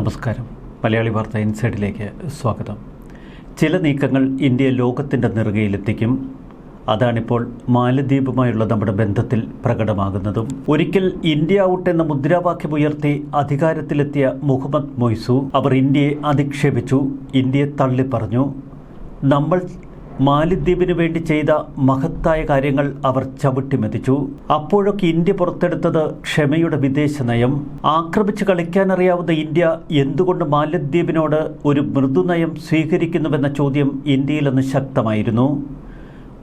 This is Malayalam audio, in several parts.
നമസ്കാരം. മലയാളി വാർത്ത ഇൻസൈഡിലേക്ക് സ്വാഗതം. ചില നീക്കങ്ങൾ ഇന്ത്യ ലോകത്തിന്റെ നെറുകയിലെത്തിക്കും. അതാണിപ്പോൾ മാലദ്വീപുമായുള്ള നമ്മുടെ ബന്ധത്തിൽ പ്രകടമാകുന്നതും. ഒരിക്കൽ ഇന്ത്യ ഔട്ട് എന്ന മുദ്രാവാക്യം ഉയർത്തി അധികാരത്തിലെത്തിയ മുഹമ്മദ് മൊയ്സു അവർ ഇന്ത്യയെ അധിക്ഷേപിച്ചു. ഇന്ത്യയെ തള്ളിപ്പറഞ്ഞു. നമ്മൾ മാലിദ്വീപിന് വേണ്ടി ചെയ്ത മഹത്തായ കാര്യങ്ങൾ അവർ ചവിട്ടിമെതിച്ചു. അപ്പോഴൊക്കെ ഇന്ത്യ പുറത്തെടുത്തത് ക്ഷമയുടെ വിദേശ നയം. ആക്രമിച്ച് കളിക്കാനറിയാവുന്ന ഇന്ത്യ എന്തുകൊണ്ട് മാലിദ്വീപിനോട് ഒരു മൃദുനയം സ്വീകരിക്കുന്നുവെന്ന ചോദ്യം ഇന്ത്യയിൽ അന്ന് ശക്തമായിരുന്നു.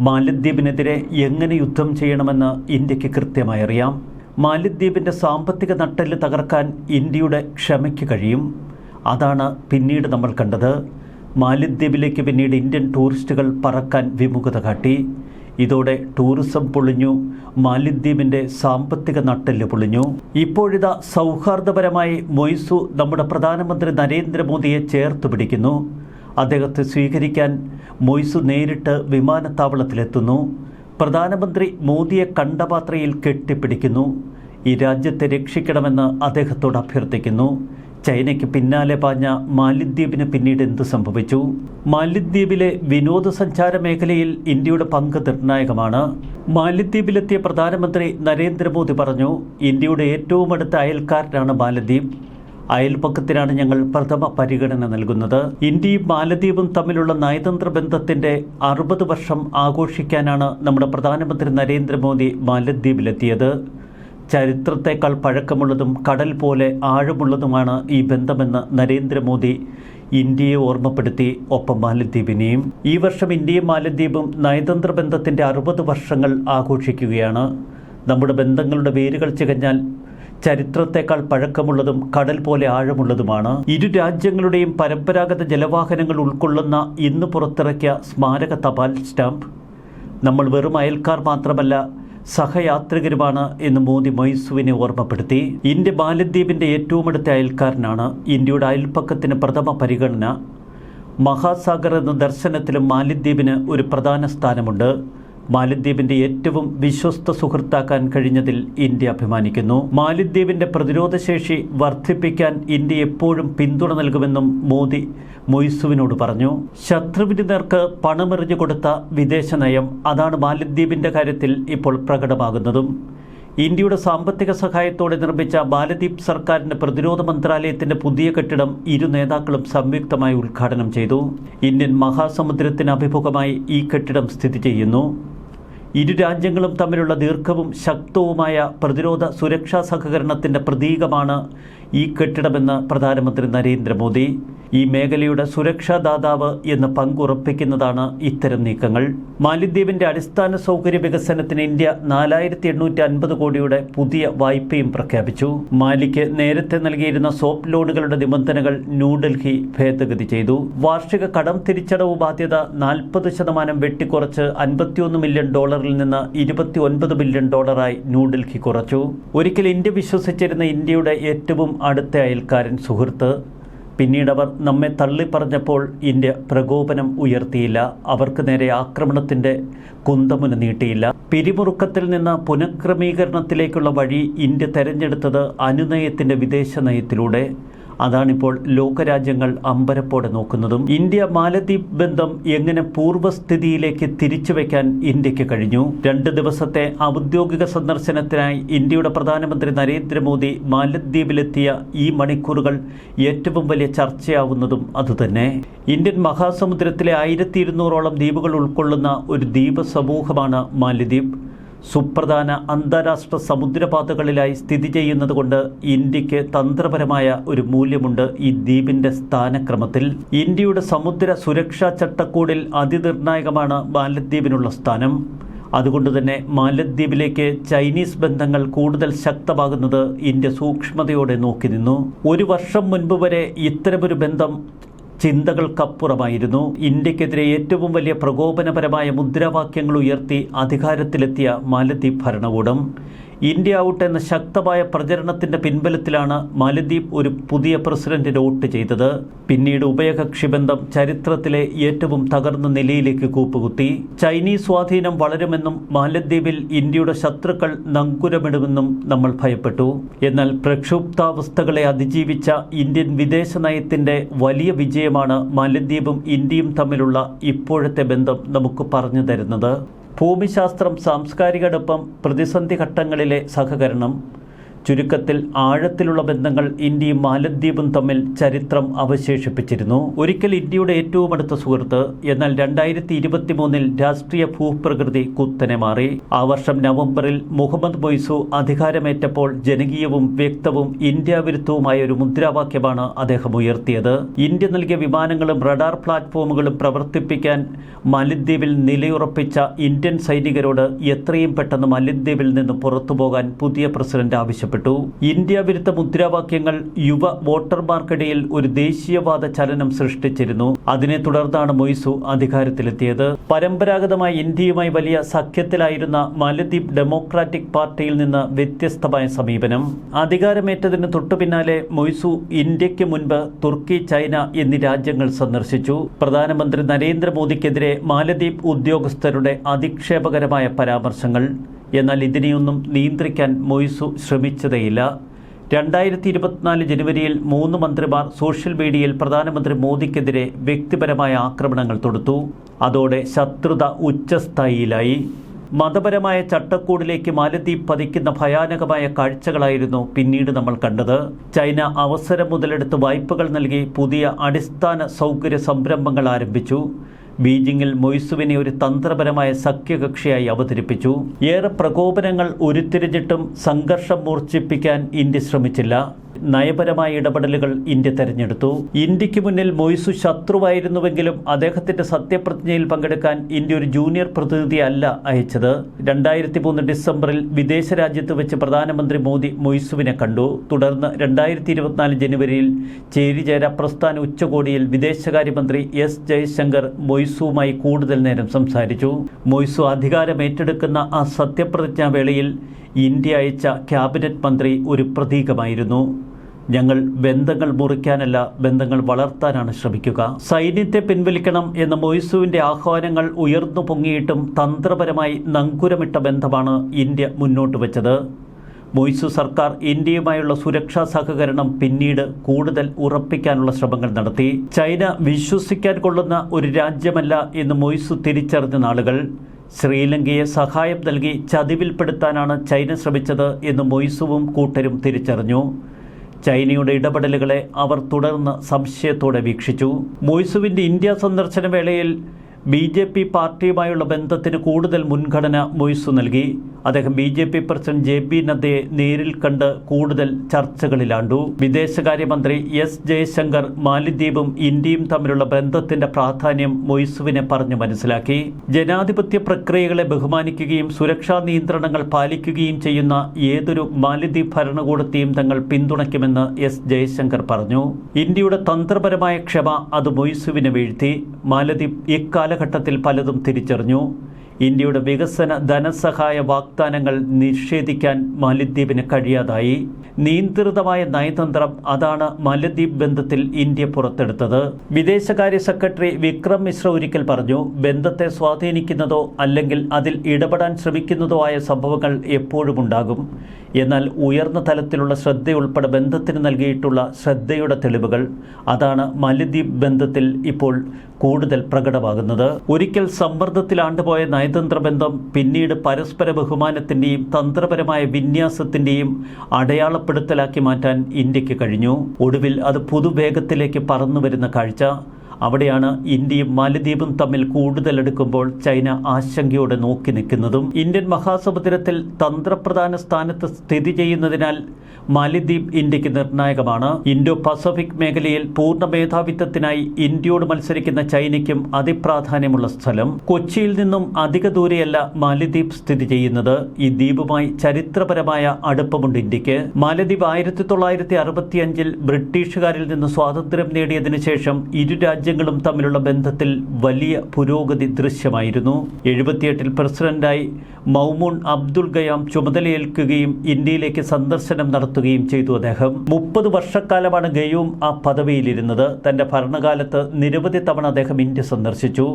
മാലിദ്വീപിനെതിരെ എങ്ങനെ യുദ്ധം ചെയ്യണമെന്ന് ഇന്ത്യയ്ക്ക് കൃത്യമായി അറിയാം മാലിദ്വീപിന്റെ സാമ്പത്തിക നട്ടെല്ല് തകർക്കാൻ ഇന്ത്യയുടെ ക്ഷമയ്ക്ക് കഴിയും. അതാണ് പിന്നീട് നമ്മൾ കണ്ടത്. മാലിദ്വീപിലേക്ക് പിന്നീട് ഇന്ത്യൻ ടൂറിസ്റ്റുകൾ പറക്കാൻ വിമുഖത കാട്ടി. ഇതോടെ ടൂറിസം പൊളിഞ്ഞു മാലിദ്വീപിന്റെ സാമ്പത്തിക നട്ടെല്ല് പൊളിഞ്ഞു. ഇപ്പോഴിതാ സൗഹാർദ്ദപരമായി മൊയ്സു നമ്മുടെ പ്രധാനമന്ത്രി നരേന്ദ്രമോദിയെ ചേർത്ത് പിടിക്കുന്നു. അദ്ദേഹത്തെ സ്വീകരിക്കാൻ മൊയ്സു നേരിട്ട് വിമാനത്താവളത്തിലെത്തുന്നു. പ്രധാനമന്ത്രി മോദിയെ കണ്ടപാത്രയിൽ കെട്ടിപ്പിടിക്കുന്നു. ഈ രാജ്യത്തെ രക്ഷിക്കണമെന്ന് അദ്ദേഹത്തോട് അഭ്യർത്ഥിക്കുന്നു. ചൈനയ്ക്ക് പിന്നാലെ പാഞ്ഞ മാലിദ്വീപിന് പിന്നീട് എന്ത് സംഭവിച്ചു? മാലിദ്വീപിലെ വിനോദസഞ്ചാര മേഖലയിൽ ഇന്ത്യയുടെ പങ്ക് നിർണായകമാണ്. മാലിദ്വീപിലെത്തിയ പ്രധാനമന്ത്രി നരേന്ദ്രമോദി പറഞ്ഞു ഇന്ത്യയുടെ ഏറ്റവും അടുത്ത അയൽക്കാരനാണ് മാലദ്വീപ്. അയൽപക്കത്തിനാണ് ഞങ്ങൾ പ്രഥമ പരിഗണന നൽകുന്നത്. ഇന്ത്യയും മാലദ്വീപും തമ്മിലുള്ള നയതന്ത്ര ബന്ധത്തിന്റെ അറുപത് വർഷം ആഘോഷിക്കാനാണ് നമ്മുടെ പ്രധാനമന്ത്രി നരേന്ദ്രമോദി മാലദ്വീപിലെത്തിയത്. ചരിത്രത്തെക്കാൾ പഴക്കമുള്ളതും കടൽ പോലെ ആഴമുള്ളതുമാണ് ഈ ബന്ധമെന്ന് നരേന്ദ്രമോദി ഇന്ത്യയെ ഓർമ്മപ്പെടുത്തി. ഒപ്പം മാലദ്വീപിനെയും ഈ വർഷം ഇന്ത്യയും മാലദ്വീപും നയതന്ത്ര ബന്ധത്തിന്റെ അറുപത് വർഷങ്ങൾ ആഘോഷിക്കുകയാണ്. നമ്മുടെ ബന്ധങ്ങളുടെ വേരുകൾ ചികഞ്ഞാൽ ചരിത്രത്തെക്കാൾ പഴക്കമുള്ളതും കടൽ പോലെ ആഴമുള്ളതുമാണ്. ഇരു രാജ്യങ്ങളുടെയും പരമ്പരാഗത ജലവാഹനങ്ങൾ ഉൾക്കൊള്ളുന്ന ഇന്ന് പുറത്തിറക്കിയ സ്മാരക തപാൽ സ്റ്റാമ്പ്. നമ്മൾ വെറും അയൽക്കാർ മാത്രമല്ല സഹയാത്രികരുമാണ് എന്ന് മോദി മൈസുവിനെ ഓർമ്മപ്പെടുത്തി. ഇന്ത്യ മാലദ്വീപിന്റെ ഏറ്റവും അടുത്ത അയൽക്കാരനാണ് ഇന്ത്യയുടെ അയൽപ്പക്കത്തിന് പ്രഥമ പരിഗണന. മഹാസാഗർ എന്ന ദർശനത്തിലും മാലിദ്വീപിന് ഒരു പ്രധാന സ്ഥാനമുണ്ട്. മാലദ്വീപിന്റെ ഏറ്റവും വിശ്വസ്ത സുഹൃത്താക്കാൻ കഴിഞ്ഞതിൽ ഇന്ത്യ അഭിമാനിക്കുന്നു. മാലിദ്വീപിന്റെ പ്രതിരോധശേഷി വർദ്ധിപ്പിക്കാൻ ഇന്ത്യ എപ്പോഴും പിന്തുണ നൽകുമെന്നും മോദി മൊയ്സുവിനോട് പറഞ്ഞു. ശത്രുവിന് നേർക്ക് പണമെറിഞ്ഞു കൊടുത്ത വിദേശ നയം അതാണ് മാലിദ്വീപിന്റെ കാര്യത്തിൽ ഇപ്പോൾ പ്രകടമാകുന്നതും. ഇന്ത്യയുടെ സാമ്പത്തിക സഹായത്തോടെ നിർമ്മിച്ച മാലദ്വീപ് സർക്കാരിന്റെ പ്രതിരോധ മന്ത്രാലയത്തിന്റെ പുതിയ കെട്ടിടം ഇരു നേതാക്കളും സംയുക്തമായി ഉദ്ഘാടനം ചെയ്തു. ഇന്ത്യൻ മഹാസമുദ്രത്തിന് അഭിമുഖമായി ഈ കെട്ടിടം സ്ഥിതി ചെയ്യുന്നു. ഇരു രാജ്യങ്ങളും തമ്മിലുള്ള ദീർഘവും ശക്തവുമായ പ്രതിരോധ സുരക്ഷാ സഹകരണത്തിന്റെ പ്രതീകമാണ് ഈ കെട്ടിടമെന്ന് പ്രധാനമന്ത്രി നരേന്ദ്രമോദി. ഈ മേഖലയുടെ സുരക്ഷാ ദാതാവ് എന്ന് പങ്കുറപ്പിക്കുന്നതാണ് ഇത്തരം നീക്കങ്ങൾ. മാലിദ്വീപിന്റെ അടിസ്ഥാന സൗകര്യ വികസനത്തിന് ഇന്ത്യ നാലായിരത്തി എണ്ണൂറ്റി അൻപത് കോടിയുടെ പുതിയ വായ്പയും പ്രഖ്യാപിച്ചു. മാലിക്ക് നേരത്തെ നൽകിയിരുന്ന സോപ്പ് ലോണുകളുടെ നിബന്ധനകൾ ന്യൂഡൽഹി ഭേദഗതി ചെയ്തു. വാർഷിക കടം തിരിച്ചടവ് ബാധ്യത നാൽപ്പത് ശതമാനം വെട്ടിക്കുറച്ച് അൻപത്തിയൊന്ന് മില്യൺ ഡോളറിൽ നിന്ന് ഇരുപത്തി ഒൻപത് ബില്യൺ ഡോളറായി ന്യൂഡൽഹി കുറച്ചു. ഒരിക്കൽ ഇന്ത്യ വിശ്വസിച്ചിരുന്ന ഇന്ത്യയുടെ ഏറ്റവും അടുത്ത അയൽക്കാരൻ സുഹൃത്ത് പിന്നീട് അവർ നമ്മെ തള്ളിപ്പറഞ്ഞപ്പോൾ ഇന്ത്യ പ്രകോപനം ഉയർത്തിയില്ല. അവർക്ക് നേരെ ആക്രമണത്തിന്റെ കുന്തമുന നീട്ടിയില്ല. പിരിമുറുക്കത്തിൽ നിന്ന് പുനഃക്രമീകരണത്തിലേക്കുള്ള വഴി ഇന്ത്യ തെരഞ്ഞെടുത്തത് അനുനയത്തിന്റെ വിദേശ നയത്തിലൂടെ അതാണിപ്പോൾ ലോകരാജ്യങ്ങൾ അമ്പരപ്പോടെ നോക്കുന്നതും ഇന്ത്യ മാലദ്വീപ് ബന്ധം എങ്ങനെ പൂർവസ്ഥിതിയിലേക്ക് തിരിച്ചു വയ്ക്കാൻ ഇന്ത്യയ്ക്ക് കഴിഞ്ഞു? രണ്ട് ദിവസത്തെ ഔദ്യോഗിക സന്ദർശനത്തിനായി ഇന്ത്യയുടെ പ്രധാനമന്ത്രി നരേന്ദ്രമോദി മാലദ്വീപിലെത്തിയ ഈ മണിക്കൂറുകൾ ഏറ്റവും വലിയ ചർച്ചയാവുന്നതും അതുതന്നെ. ഇന്ത്യൻ മഹാസമുദ്രത്തിലെ ആയിരത്തി ഇരുന്നൂറോളം ദ്വീപുകൾ ഉൾക്കൊള്ളുന്ന ഒരു ദ്വീപ സമൂഹമാണ് മാലദ്വീപ്. സുപ്രധാന അന്താരാഷ്ട്ര സമുദ്രപാതകളിലായി സ്ഥിതി ചെയ്യുന്നതുകൊണ്ട് ഇന്ത്യയ്ക്ക് തന്ത്രപരമായ ഒരു മൂല്യമുണ്ട് ഈ ദ്വീപിന്റെ സ്ഥാനക്രമത്തിൽ. ഇന്ത്യയുടെ സമുദ്ര സുരക്ഷാ ചട്ടക്കൂടിൽ അതിനിർണായകമാണ് മാലദ്വീപിനുള്ള സ്ഥാനം. അതുകൊണ്ട് തന്നെ മാലദ്വീപിലേക്ക് ചൈനീസ് ബന്ധങ്ങൾ കൂടുതൽ ശക്തമാകുന്നത് ഇന്ത്യ സൂക്ഷ്മതയോടെ നോക്കി നിന്നു ഒരു വർഷം മുൻപ് വരെ ഇത്തരമൊരു ബന്ധം ചിന്തകൾക്കപ്പുറമായിരുന്നു. ഇന്ത്യക്കെതിരെ ഏറ്റവും വലിയ പ്രകോപനപരമായ മുദ്രാവാക്യങ്ങൾ ഉയർത്തി അധികാരത്തിലെത്തിയ മാലദ്വീപ് ഭരണകൂടം. ഇന്ത്യ ഔട്ട് എന്ന ശക്തമായ പ്രചരണത്തിന്റെ പിൻബലത്തിലാണ് മാലദ്വീപ് ഒരു പുതിയ പ്രസിഡന്റിനെ വോട്ട് ചെയ്തത്. പിന്നീട് ഉഭയകക്ഷി ബന്ധം ചരിത്രത്തിലെ ഏറ്റവും തകർന്ന നിലയിലേക്ക് കൂപ്പുകുത്തി. ചൈനീസ് സ്വാധീനം വളരുമെന്നും മാലദ്വീപിൽ ഇന്ത്യയുടെ ശത്രുക്കൾ നങ്കുരമിടുമെന്നും നമ്മൾ ഭയപ്പെട്ടു. എന്നാൽ പ്രക്ഷുബ്ധാവസ്ഥകളെ അതിജീവിച്ച ഇന്ത്യൻ വിദേശ നയത്തിന്റെ വലിയ വിജയമാണ് മാലദ്വീപും ഇന്ത്യയും തമ്മിലുള്ള ഇപ്പോഴത്തെ ബന്ധം നമുക്ക് പറഞ്ഞു തരുന്നത്. ഭൂമിശാസ്ത്രം സാംസ്കാരിക അടുപ്പം പ്രതിസന്ധി ഘട്ടങ്ങളിലെ സഹകരണം ചുരുക്കത്തിൽ ആഴത്തിലുള്ള ബന്ധങ്ങൾ ഇന്ത്യയും മാലദ്വീപും തമ്മിൽ ചരിത്രം അവശേഷിപ്പിച്ചിരുന്നു. ഒരിക്കൽ ഇന്ത്യയുടെ ഏറ്റവും അടുത്ത സുഹൃത്ത് എന്നാൽ രണ്ടായിരത്തി ഇരുപത്തി മൂന്നിൽ രാഷ്ട്രീയ ഭൂപ്രകൃതി കുത്തനെ മാറി. ആ വർഷം നവംബറിൽ മുഹമ്മദ് മൊയ്സു അധികാരമേറ്റപ്പോൾ ജനകീയവും വ്യക്തവും ഇന്ത്യ വിരുദ്ധവുമായ ഒരു മുദ്രാവാക്യമാണ് അദ്ദേഹം ഉയർത്തിയത്. ഇന്ത്യ നൽകിയ വിമാനങ്ങളും റഡാർ പ്ലാറ്റ്ഫോമുകളും പ്രവർത്തിപ്പിക്കാൻ മാലിദ്വീപിൽ നിലയുറപ്പിച്ച ഇന്ത്യൻ സൈനികരോട് എത്രയും പെട്ടെന്ന് മാലിദ്വീപിൽ നിന്ന് പുറത്തുപോകാൻ പുതിയ പ്രസിഡന്റ് ആവശ്യപ്പെട്ടു. ഇന്ത്യ വിരുദ്ധ മുദ്രാവാക്യങ്ങൾ യുവ വോട്ടർമാർക്കിടയിൽ ഒരു ദേശീയവാദ ചലനം സൃഷ്ടിച്ചിരുന്നു. അതിനെ തുടർന്നാണ് മൊയ്സു അധികാരത്തിലെത്തിയത്. പരമ്പരാഗതമായി ഇന്ത്യയുമായി വലിയ സഖ്യത്തിലായിരുന്ന മാലദ്വീപ് ഡെമോക്രാറ്റിക് പാർട്ടിയിൽ നിന്ന് വ്യത്യസ്തമായ സമീപനം. അധികാരമേറ്റതിന് തൊട്ടുപിന്നാലെ മൊയ്സു ഇന്ത്യയ്ക്ക് മുൻപ് തുർക്കി ചൈന എന്നീ രാജ്യങ്ങൾ സന്ദർശിച്ചു. പ്രധാനമന്ത്രി നരേന്ദ്രമോദിക്കെതിരെ മാലദ്വീപ് ഉദ്യോഗസ്ഥരുടെ അധിക്ഷേപകരമായ പരാമർശങ്ങൾ. എന്നാൽ ഇതിനെയൊന്നും നിയന്ത്രിക്കാൻ മൊയ്സു ശ്രമിച്ചതേയില്ല. രണ്ടായിരത്തി ഇരുപത്തിനാല് ജനുവരിയിൽ മൂന്ന് മന്ത്രിമാർ സോഷ്യൽ മീഡിയയിൽ പ്രധാനമന്ത്രി മോദിക്കെതിരെ വ്യക്തിപരമായ ആക്രമണങ്ങൾ തൊടുത്തു. അതോടെ ശത്രുത ഉച്ചസ്ഥായിയിലായി. മതപരമായ ചട്ടക്കൂടിലേക്ക് മാലദ്വീപ് പതിക്കുന്ന ഭയാനകമായ കാഴ്ചകളായിരുന്നു പിന്നീട് നമ്മൾ കണ്ടത്. ചൈന അവസരം മുതലെടുത്ത് വായ്പകൾ നൽകി പുതിയ അടിസ്ഥാന സൗകര്യ സംരംഭങ്ങൾ ആരംഭിച്ചു. ബീജിംഗിൽ മൊയ്സുവിനെ ഒരു തന്ത്രപരമായ സഖ്യകക്ഷിയായി അവതരിപ്പിച്ചു. ഏറെ പ്രകോപനങ്ങൾ ഉരുത്തിരിഞ്ഞിട്ടും സംഘർഷം മൂർച്ഛിപ്പിക്കാൻ ഇന്ത്യ ശ്രമിച്ചില്ല. നയപരമായ ഇടപെടലുകൾ ഇന്ത്യ തെരഞ്ഞെടുത്തു. ഇന്ത്യയ്ക്ക് മുന്നിൽ മൊയ്സു ശത്രുവായിരുന്നുവെങ്കിലും അദ്ദേഹത്തിന്റെ സത്യപ്രതിജ്ഞയിൽ പങ്കെടുക്കാൻ ഇന്ത്യ ഒരു ജൂനിയർ പ്രതിനിധി അല്ല അയച്ചത്. രണ്ടായിരത്തി മൂന്ന് ഡിസംബറിൽ വിദേശ രാജ്യത്ത് വെച്ച് പ്രധാനമന്ത്രി മോദി മൊയ്സുവിനെ കണ്ടു. തുടർന്ന് രണ്ടായിരത്തി ഇരുപത്തിനാല് ജനുവരിയിൽ ചേരിചേര പ്രസ്ഥാന ഉച്ചകോടിയിൽ വിദേശകാര്യമന്ത്രി എസ് ജയശങ്കർ മൊയ്സുവുമായി കൂടുതൽ നേരം സംസാരിച്ചു. മൊയ്സു അധികാരം ഏറ്റെടുക്കുന്ന ആ സത്യപ്രതിജ്ഞാ വേളയിൽ ഇന്ത്യ അയച്ച ക്യാബിനറ്റ് മന്ത്രി ഒരു പ്രതീകമായിരുന്നു. ഞങ്ങൾ ബന്ധങ്ങൾ മുറിക്കാനല്ല ബന്ധങ്ങൾ വളർത്താനാണ് ശ്രമിക്കുക. സൈന്യത്തെ പിൻവലിക്കണം എന്ന മൊയ്സുവിന്റെ ആഹ്വാനങ്ങൾ ഉയർന്നു പൊങ്ങിയിട്ടും തന്ത്രപരമായി നങ്കുരമിട്ട ബന്ധമാണ് ഇന്ത്യ മുന്നോട്ട് വെച്ചത്. മൊയ്സു സർക്കാർ ഇന്ത്യയുമായുള്ള സുരക്ഷാ സഹകരണം പിന്നീട് കൂടുതൽ ഉറപ്പിക്കാനുള്ള ശ്രമങ്ങൾ നടത്തി. ചൈന വിശ്വസിക്കാൻ കൊള്ളുന്ന ഒരു രാജ്യമല്ല എന്ന് മൊയ്സു തിരിച്ചറിഞ്ഞ നാളുകൾ. ശ്രീലങ്കയെ സഹായം നൽകി ചതിവിൽപ്പെടുത്താനാണ് ചൈന ശ്രമിച്ചത് എന്ന് മൊയ്സുവും കൂട്ടരും തിരിച്ചറിഞ്ഞു. ചൈനയുടെ ഇടപെടലുകളെ അവർ തുടർന്ന് സംശയത്തോടെ വീക്ഷിച്ചു. മൊയ്സുവിന്റെ ഇന്ത്യ സന്ദർശന വേളയിൽ ബി ജെ പി പാർട്ടിയുമായുള്ള ബന്ധത്തിന് കൂടുതൽ മുൻഗണന മൊയ്സു നൽകി. അദ്ദേഹം B J P president J P നദ്ദയെ നേരിൽ കണ്ട് കൂടുതൽ ചർച്ചകളിലാണ്ടു. വിദേശകാര്യമന്ത്രി എസ് ജയശങ്കർ മാലിദ്വീപും ഇന്ത്യയും തമ്മിലുള്ള ബന്ധത്തിന്റെ പ്രാധാന്യം മൊയ്സുവിനെ പറഞ്ഞു മനസ്സിലാക്കി. ജനാധിപത്യ പ്രക്രിയകളെ ബഹുമാനിക്കുകയും സുരക്ഷാ നിയന്ത്രണങ്ങൾ പാലിക്കുകയും ചെയ്യുന്ന ഏതൊരു മാലിദ്വീപ് ഭരണകൂടത്തെയും തങ്ങൾ പിന്തുണയ്ക്കുമെന്ന് എസ് ജയശങ്കർ പറഞ്ഞു. ഇന്ത്യയുടെ തന്ത്രപരമായ ക്ഷമ അത് മൊയ്സുവിനെ വീഴ്ത്തി. മാലദ്വീപ് ഇക്കാലഘട്ടത്തിൽ പലതും തിരിച്ചറിഞ്ഞു. ഇന്ത്യയുടെ വികസന ധനസഹായ വാഗ്ദാനങ്ങൾ നിഷേധിക്കാൻ മാലദ്വീപിന് കഴിയാതായി. നിയന്ത്രിതമായ നയതന്ത്രം അതാണ് മാലദ്വീപ് ബന്ധത്തിൽ ഇന്ത്യ പുറത്തെടുത്തത്. വിദേശകാര്യ സെക്രട്ടറി വിക്രം മിശ്ര ഒരിക്കൽ പറഞ്ഞു ബന്ധത്തെ സ്വാധീനിക്കുന്നതോ അല്ലെങ്കിൽ അതിൽ ഇടപെടാൻ ശ്രമിക്കുന്നതോ ആയ സംഭവങ്ങൾ എപ്പോഴും ഉണ്ടാകും. എന്നാൽ ഉയർന്ന തലത്തിലുള്ള ശ്രദ്ധയുൾപ്പെടെ ബന്ധത്തിന് നൽകിയിട്ടുള്ള ശ്രദ്ധയുടെ തെളിവുകൾ അതാണ് മലദ്വീപ് ബന്ധത്തിൽ ഇപ്പോൾ കൂടുതൽ പ്രകടമാകുന്നത്. ഒരിക്കൽ സമ്മർദ്ദത്തിലാണ്ടുപോയ നയതന്ത്ര ബന്ധം പിന്നീട് പരസ്പര ബഹുമാനത്തിന്റെയും തന്ത്രപരമായ വിന്യാസത്തിന്റെയും അടയാളപ്പെടുത്തലാക്കി മാറ്റാൻ ഇന്ത്യയ്ക്ക് കഴിഞ്ഞു. ഒടുവിൽ അത് പുതുവേഗത്തിലേക്ക് പറന്നു വരുന്ന കാഴ്ച. അവിടെയാണ് ഇന്ത്യയും മാലദ്വീപും തമ്മിൽ കൂടുതൽ എടുക്കുമ്പോൾ ചൈന ആശങ്കയോടെ നോക്കി നിൽക്കുന്നതും. ഇന്ത്യൻ മഹാസമുദ്രത്തിൽ തന്ത്രപ്രധാന സ്ഥാനത്ത് സ്ഥിതി ചെയ്യുന്നതിനാൽ മാലദ്വീപ് ഇന്ത്യയ്ക്ക് നിർണായകമാണ്. ഇൻഡോ പസഫിക് മേഖലയിൽ പൂർണ മേധാവിത്വത്തിനായി ഇന്ത്യയോട് മത്സരിക്കുന്ന ചൈനയ്ക്കും അതിപ്രാധാന്യമുള്ള സ്ഥലം. കൊച്ചിയിൽ നിന്നും അധിക ദൂരെയല്ല മാലദ്വീപ് സ്ഥിതി ചെയ്യുന്നത്. ഈ ദ്വീപുമായി ചരിത്രപരമായ അടുപ്പമുണ്ട് ഇന്ത്യയ്ക്ക്. മാലദ്വീപ് ആയിരത്തി തൊള്ളായിരത്തി അറുപത്തിയഞ്ചിൽ ബ്രിട്ടീഷുകാരിൽ നിന്ന് സ്വാതന്ത്ര്യം നേടിയതിനു ശേഷം ഇരു രാജ്യങ്ങളും രാജ്യങ്ങളും തമ്മിലുള്ള ബന്ധത്തിൽ വലിയ പുരോഗതി ദൃശ്യമായിരുന്നു. എഴുപത്തിയെട്ടിൽ പ്രസിഡന്റായി മൗമൂൺ അബ്ദുൾ ഗയാം ചുമതലയേൽക്കുകയും ഇന്ത്യയിലേക്ക് സന്ദർശനം നടത്തുകയും ചെയ്തു അദ്ദേഹം. മുപ്പത് വർഷക്കാലമാണ് ഗയൂം ആ പദവിയിലിരുന്നത്. തന്റെ ഭരണകാലത്ത് നിരവധി തവണ അദ്ദേഹം ഇന്ത്യ സന്ദർശിച്ചു.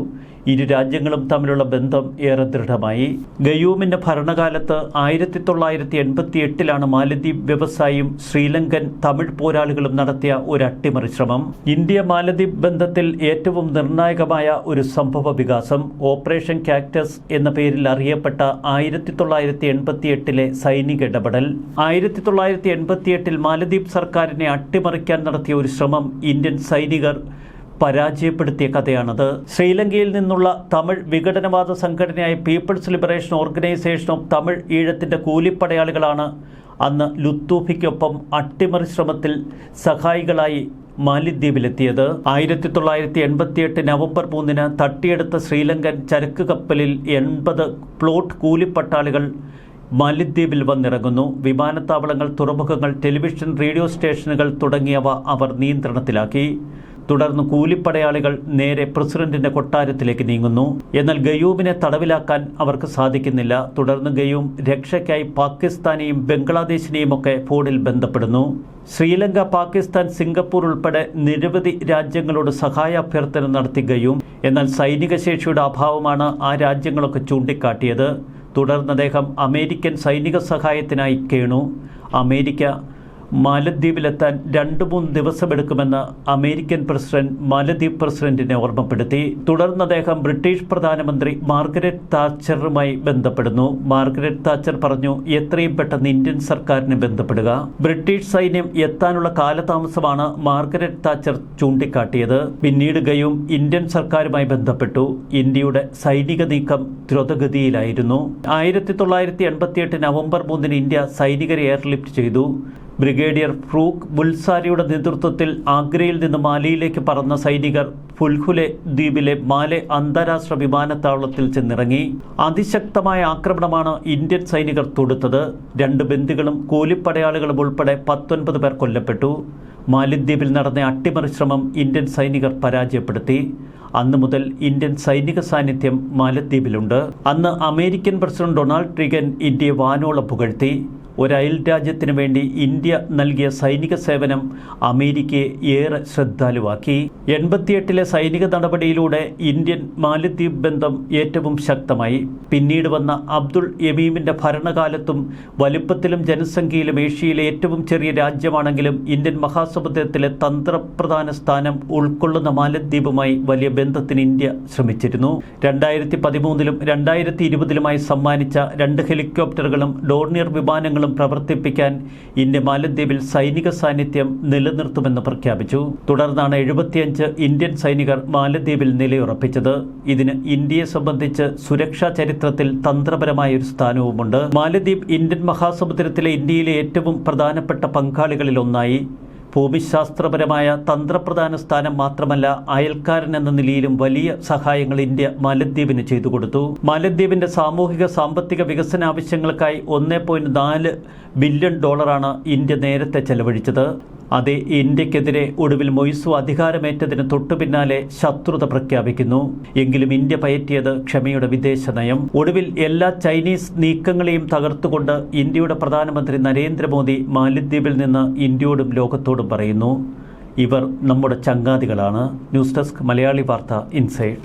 ഇരു രാജ്യങ്ങളും തമ്മിലുള്ള ബന്ധം ഏറെ ദൃഢമായി. ഗയൂമിന്റെ ഭരണകാലത്ത് ആയിരത്തി തൊള്ളായിരത്തി എൺപത്തി എട്ടിലാണ് മാലദ്വീപ് വ്യവസായിയും ശ്രീലങ്കൻ തമിഴ് പോരാളികളും നടത്തിയ ഒരു അട്ടിമറി ശ്രമം. ഇന്ത്യ മാലദ്വീപ് ബന്ധത്തിൽ ഏറ്റവും നിർണായകമായ ഒരു സംഭവ വികാസം ഓപ്പറേഷൻ കാക്ടസ് എന്ന പേരിൽ അറിയപ്പെട്ട ആയിരത്തി തൊള്ളായിരത്തി എൺപത്തിയെട്ടിലെ സൈനിക ഇടപെടൽ. ആയിരത്തി തൊള്ളായിരത്തി എൺപത്തിയെട്ടിൽ മാലദ്വീപ് സർക്കാരിനെ അട്ടിമറിക്കാൻ നടത്തിയ ഒരു ശ്രമം ഇന്ത്യൻ സൈനികർ പരാജയപ്പെടുത്തിയ കഥയാണത്. ശ്രീലങ്കയിൽ നിന്നുള്ള തമിഴ് വിഘടനവാദ സംഘടനയായ People's Liberation Organisation of Tamil ഈഴത്തിന്റെ കൂലിപ്പടയാളികളാണ് അന്ന് ലുത്തൂഫിക്കൊപ്പം അട്ടിമറി ശ്രമത്തിൽ സഹായികളായി മാലിദ്വീപിലെത്തിയത്. ആയിരത്തി തൊള്ളായിരത്തി എൺപത്തിയെട്ട് നവംബർ മൂന്നിന് തട്ടിയെടുത്ത ശ്രീലങ്കൻ ചരക്ക് കപ്പലിൽ എൺപത് പ്ലോട്ട് കൂലിപ്പട്ടാളികൾ മാലിദ്വീപിൽ വന്നിറങ്ങുന്നു. വിമാനത്താവളങ്ങൾ തുറമുഖങ്ങൾ ടെലിവിഷൻ റേഡിയോ സ്റ്റേഷനുകൾ തുടങ്ങിയവ അവർ നിയന്ത്രണത്തിലാക്കി. തുടർന്ന് കൂലിപ്പടയാളികൾ നേരെ പ്രസിഡന്റിന്റെ കൊട്ടാരത്തിലേക്ക് നീങ്ങുന്നു. എന്നാൽ ഗയൂബിനെ തടവിലാക്കാൻ അവർക്ക് സാധിക്കുന്നില്ല. തുടർന്ന് ഗയൂം രക്ഷയ്ക്കായി പാകിസ്ഥാനെയും ബംഗ്ലാദേശിനെയും ഒക്കെ ഫോണിൽ ബന്ധപ്പെടുന്നു. ശ്രീലങ്ക പാകിസ്ഥാൻ സിംഗപ്പൂർ ഉൾപ്പെടെ നിരവധി രാജ്യങ്ങളോട് സഹായാഭ്യർത്ഥന നടത്തി ഗയൂം എന്നാൽ സൈനിക ശേഷിയുടെ അഭാവമാണ് ആ രാജ്യങ്ങളൊക്കെ ചൂണ്ടിക്കാട്ടിയത്. തുടർന്ന് അദ്ദേഹം അമേരിക്കൻ സൈനിക സഹായത്തിനായി കേണു. അമേരിക്ക മാലദ്വീപിലെത്താൻ രണ്ട് മൂന്ന് ദിവസമെടുക്കുമെന്ന് അമേരിക്കൻ പ്രസിഡന്റ് മാലദ്വീപ് പ്രസിഡന്റിനെ ഓർമ്മപ്പെടുത്തി. തുടർന്ന് അദ്ദേഹം ബ്രിട്ടീഷ് പ്രധാനമന്ത്രി മാർഗരറ്റ് താച്ചറുമായി ബന്ധപ്പെടുന്നു. മാർഗരറ്റ് താച്ചർ പറഞ്ഞു എത്രയും പെട്ടെന്ന് ഇന്ത്യൻ സർക്കാരിനെ ബന്ധപ്പെടുക. ബ്രിട്ടീഷ് സൈന്യം എത്താനുള്ള കാലതാമസമാണ് മാർഗരറ്റ് താച്ചർ ചൂണ്ടിക്കാട്ടിയത്. പിന്നീട് ഗയും ഇന്ത്യൻ സർക്കാരുമായി ബന്ധപ്പെട്ടു. ഇന്ത്യയുടെ സൈനിക നീക്കം ദ്രുതഗതിയിലായിരുന്നു. ആയിരത്തി തൊള്ളായിരത്തി എൺപത്തിയെട്ട് നവംബർ മൂന്നിന് ഇന്ത്യ സൈനികരെ എയർലിഫ്റ്റ് ചെയ്തു. ബ്രിഗേഡിയർ ഫ്രൂഖ് ബുൽസാരിയുടെ നേതൃത്വത്തിൽ ആഗ്രയിൽ നിന്ന് മാലിയിലേക്ക് പറന്ന സൈനികർ ഫുൽഹുലെ ദ്വീപിലെ മാലെ അന്താരാഷ്ട്ര വിമാനത്താവളത്തിൽ ചെന്നിറങ്ങി. അതിശക്തമായ ആക്രമണമാണ് ഇന്ത്യൻ സൈനികർ തൊടുത്തത്. രണ്ട് ബന്ദികളും കൂലിപ്പടയാളികളും ഉൾപ്പെടെ പത്തൊൻപത് പേർ കൊല്ലപ്പെട്ടു. മാലിദ്വീപിൽ നടന്ന അട്ടിമറി ശ്രമം ഇന്ത്യൻ സൈനികർ പരാജയപ്പെടുത്തി. അന്ന് മുതൽ ഇന്ത്യൻ സൈനിക സാന്നിധ്യം മാലദ്വീപിലുണ്ട്. അന്ന് അമേരിക്കൻ പ്രസിഡന്റ് ഡൊണാൾഡ് ട്രിഗൻ ഇന്ത്യയെ വാനോളം പുകഴ്ത്തി. ഒരു അയൽ രാജ്യത്തിനു വേണ്ടി ഇന്ത്യ നൽകിയ സൈനിക സേവനം അമേരിക്കയെ ഏറെ ശ്രദ്ധാലുവാക്കി. എൺപത്തിയെട്ടിലെ സൈനിക നടപടിയിലൂടെ ഇന്ത്യൻ മാലദ്വീപ് ബന്ധം ഏറ്റവും ശക്തമായി. പിന്നീട് വന്ന അബ്ദുൾ യമീമിന്റെ ഭരണകാലത്തും വലുപ്പത്തിലും ജനസംഖ്യയിലും ഏഷ്യയിലെ ഏറ്റവും ചെറിയ രാജ്യമാണെങ്കിലും ഇന്ത്യൻ മഹാസമുദ്രത്തിലെ തന്ത്രപ്രധാന സ്ഥാനം ഉൾക്കൊള്ളുന്ന മാലദ്വീപുമായി വലിയ ബന്ധത്തിന് ഇന്ത്യ ശ്രമിച്ചിരുന്നു. രണ്ടായിരത്തി പതിമൂന്നിലും രണ്ടായിരത്തി ഇരുപതിലുമായി സമ്മാനിച്ച രണ്ട് ഹെലികോപ്റ്ററുകളും ഡോർണിയർ വിമാനങ്ങളും പ്രവർത്തിപ്പിക്കാൻ ഇന്ത്യ മാലദ്വീപിൽ സൈനിക സാന്നിധ്യം നിലനിർത്തുമെന്ന് പ്രഖ്യാപിച്ചു. തുടർന്നാണ് എഴുപത്തിയഞ്ച് ഇന്ത്യൻ സൈനികർ മാലദ്വീപിൽ നിലയുറപ്പിച്ചത്. ഇതിന് ഇന്ത്യയെ സംബന്ധിച്ച് സുരക്ഷാ ചരിത്രത്തിൽ തന്ത്രപരമായ ഒരു സ്ഥാനവുമുണ്ട്. മാലദ്വീപ് ഇന്ത്യൻ മഹാസമുദ്രത്തിലെ ഇന്ത്യയിലെ ഏറ്റവും പ്രധാനപ്പെട്ട പങ്കാളികളിൽ ഒന്നായി ഭൂമിശാസ്ത്രപരമായ തന്ത്രപ്രധാന സ്ഥാനം മാത്രമല്ല അയൽക്കാരൻ എന്ന നിലയിലും വലിയ സഹായങ്ങൾ ഇന്ത്യ മാലദ്വീപിന് ചെയ്തു കൊടുത്തു. മാലദ്വീപിന്റെ സാമൂഹിക സാമ്പത്തിക വികസന ആവശ്യങ്ങൾക്കായി ഒന്നേ ബില്യൺ ഡോളറാണ് ഇന്ത്യ നേരത്തെ ചെലവഴിച്ചത്. അതേ ഇന്ത്യക്കെതിരെ ഒടുവിൽ മൊയ്സു അധികാരമേറ്റതിന് തൊട്ടു പിന്നാലെ ശത്രുത പ്രഖ്യാപിക്കുന്നു. എങ്കിലും ഇന്ത്യ പയറ്റിയത് ക്ഷമയുടെ വിദേശ നയം. ഒടുവിൽ എല്ലാ ചൈനീസ് നീക്കങ്ങളെയും തകർത്തുകൊണ്ട് ഇന്ത്യയുടെ പ്രധാനമന്ത്രി നരേന്ദ്രമോദി മാലിദ്വീപിൽ നിന്ന് ഇന്ത്യയോടും ലോകത്തോടും പറയുന്നു. ഇവർ നമ്മുടെ ചങ്ങാതികളാണ്. ന്യൂസ് ഡെസ്ക് മലയാളി വാർത്ത ഇൻസൈഡ്.